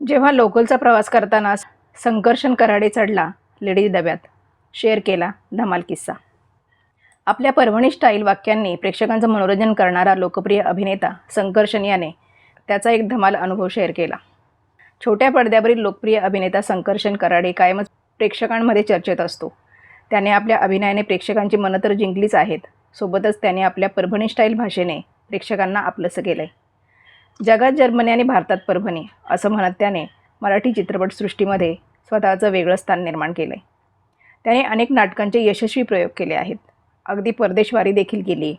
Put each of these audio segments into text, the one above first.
जेव्हा लोकलचा प्रवास करताना संकर्षण कराडे चढला लेडीज डब्यात शेअर केला धमाल किस्सा. आपल्या परभणी स्टाईल वाक्यांनी प्रेक्षकांचं मनोरंजन करणारा लोकप्रिय अभिनेता संकर्षण याने त्याचा एक धमाल अनुभव शेअर केला. छोट्या पडद्यावरील लोकप्रिय अभिनेता संकर्षण कराडे कायमच प्रेक्षकांमध्ये चर्चेत असतो. त्याने आपल्या अभिनयाने प्रेक्षकांची मनं तर जिंकलीच आहेत सोबतच त्याने आपल्या परभणी स्टाईल भाषेने प्रेक्षकांना आपलंसं केलं आहे जगात जर्मनी आणि भारतात परभणी असं म्हणत त्याने मराठी चित्रपटसृष्टीमध्ये स्वतःचं वेगळं स्थान निर्माण केलं आहे त्याने अनेक नाटकांचे यशस्वी प्रयोग केले आहेत. अगदी परदेशवारी देखील केली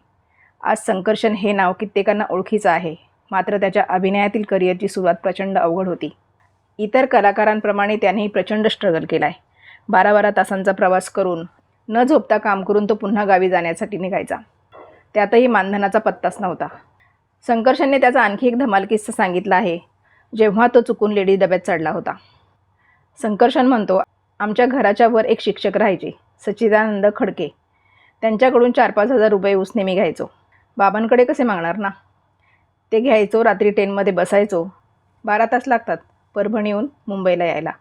आज संकर्षण हे नाव कित्येकांना ओळखीचं आहे. मात्र त्याच्या अभिनयातील करिअरची सुरुवात प्रचंड अवघड होती. इतर कलाकारांप्रमाणे त्यानेही प्रचंड स्ट्रगल केला आहे बारा बारा तासांचा प्रवास करून न झोपता काम करून तो पुन्हा गावी जाण्यासाठी निघायचा. त्यातही मानधनाचा पत्ताच नव्हता. संकर्षणने त्याचा आणखी एक धमाल किस्सा सांगितला आहे जेव्हा तो चुकून लेडी डब्यात चढला होता. संकर्षण म्हणतो आमच्या घराच्या वर एक शिक्षक राहायचे सच्चिदानंद खडके. त्यांच्याकडून चार पाच हजार रुपये उसने मी घ्यायचो. बाबांकडे कसे मागणार ना? ते घ्यायचो रात्री ट्रेनमध्ये बसायचो. बारा तास लागतात परभणीहून मुंबईला यायला.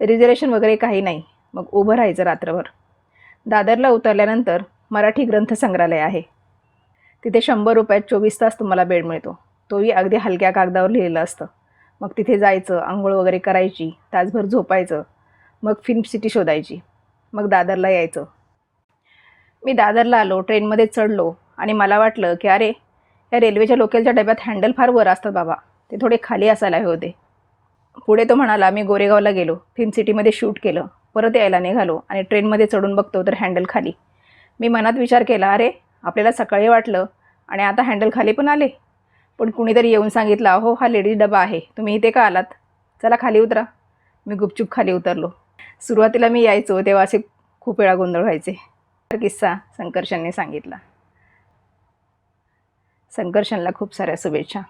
रिझर्वेशन वगैरे काही नाही मग उभं राहायचं रात्रभर. दादरला उतरल्यानंतर मराठी ग्रंथसंग्रहालय आहे. तिथे शंभर रुपयात चोवीस तास तुम्हाला बेड मिळतो. तोही अगदी हलक्या कागदावर लिहिलेलं असतं. मग तिथे जायचं आंघोळ वगैरे करायची तासभर झोपायचं मग फिल्म सिटी शोधायची मग दादरला यायचं. मी दादरला आलो ट्रेनमध्ये चढलो आणि मला वाटलं की अरे या रेल्वेच्या लोकलच्या डब्यात हँडल फार वर असतात बाबा ते थोडे खाली असायला हवे होते. पुढे तो म्हणाला मी गोरेगावला गेलो फिल्म सिटीमध्ये शूट केलं परत यायला निघालो आणि ट्रेनमध्ये चढून बघतो तर हँडल खाली. मी मनात विचार केला अरे आपल्याला सकाळी वाटलं आणि आता हँडल खाली पण आले. पण कुणीतरी येऊन सांगितलं हो हा लेडीज डबा आहे. तुम्ही इथे का आलात? चला खाली उतरा. मी गुपचूप खाली उतरलो. सुरुवातीला मी यायचो तेव्हा असे खूप वेळा गोंधळ व्हायचे. तर किस्सा संकर्षणने सांगितला. संकर्षणला खूप साऱ्या शुभेच्छा.